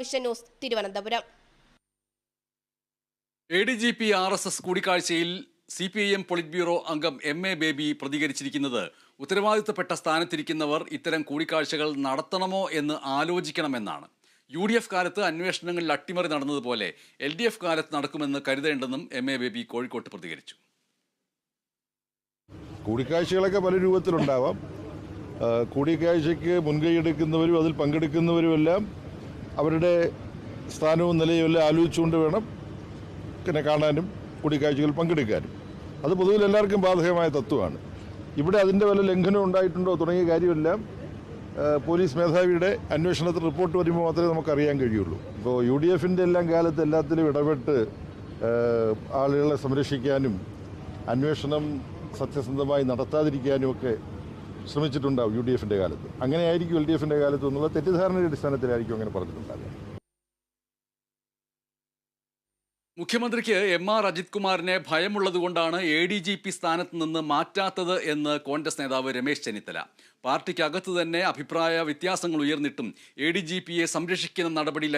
Vision news Thiruvananthapuram. A D G P R S S കൂടിക്കാഴ്ചയിൽ C P I M Polit Bureau അംഗം M A Baby പ്രതികരിച്ചിരിക്കുന്നത്. ഉത്തരവാദിത്തപ്പെട്ട സ്ഥാനത്തിരിക്കുന്നവർ ഇത്തരം കൂടിക്കാഴ്ചകൾ നടത്തണമോ എന്ന് ആലോചിക്കണമെന്നാണ്. യു ഡി എഫ് കാലത്ത് അന്വേഷണങ്ങളിൽ അട്ടിമറി നടന്നതുപോലെ എൽ ഡി എഫ് കാലത്ത് നടക്കുമെന്ന് കരുതേണ്ടെന്നും എം എ ബേബി കോഴിക്കോട്ട് പ്രതികരിച്ചു. കൂടിക്കാഴ്ചകളൊക്കെ പല രൂപത്തിലുണ്ടാവാം. കൂടിക്കാഴ്ചയ്ക്ക് മുൻകൈ എടുക്കുന്നവരും അതിൽ പങ്കെടുക്കുന്നവരുമെല്ലാം അവരുടെ സ്ഥാനവും നിലയും എല്ലാം ആലോചിച്ചുകൊണ്ട് വേണം പിന്നെ കാണാനും കൂടിക്കാഴ്ചകളിൽ പങ്കെടുക്കാനും. അത് പൊതുവിൽ എല്ലാവർക്കും ബാധകമായ തത്വമാണ്. ഇവിടെ അതിന്റെ വല്ല ലംഘനം ഉണ്ടായിട്ടുണ്ടോ തുടങ്ങിയ കാര്യമെല്ലാം പോലീസ് മേധാവിയുടെ അന്വേഷണത്തിൽ റിപ്പോർട്ട് വരുമ്പോൾ മാത്രമേ നമുക്കറിയാൻ കഴിയുള്ളൂ. ഇപ്പോൾ യു ഡി എഫിന്റെ എല്ലാം കാലത്ത് എല്ലാത്തിലും ഇടപെട്ട് ആളുകളെ സംരക്ഷിക്കാനും അന്വേഷണം സത്യസന്ധമായി നടത്താതിരിക്കാനും ഒക്കെ ശ്രമിച്ചിട്ടുണ്ടാവും യു ഡി എഫിന്റെ കാലത്ത്. അങ്ങനെയായിരിക്കും എൽ ഡി എഫിന്റെ കാലത്ത് എന്നുള്ള തെറ്റിദ്ധാരണയുടെ അടിസ്ഥാനത്തിലായിരിക്കും അങ്ങനെ പറഞ്ഞിട്ടുണ്ടാവുക മുഖ്യമന്ത്രിക്ക് എം ആർ അജിത് കുമാറിനെ ഭയമുള്ളതുകൊണ്ടാണ് എ ഡി ജി പി സ്ഥാനത്ത് നിന്ന് മാറ്റാത്തത് എന്ന് കോൺഗ്രസ് നേതാവ് രമേശ് ചെന്നിത്തല. പാർട്ടിക്കകത്ത് തന്നെ അഭിപ്രായ വ്യത്യാസങ്ങൾ ഉയർന്നിട്ടും എ ഡി ജി പിയെ സംരക്ഷിക്കുന്ന നടപടിയിൽ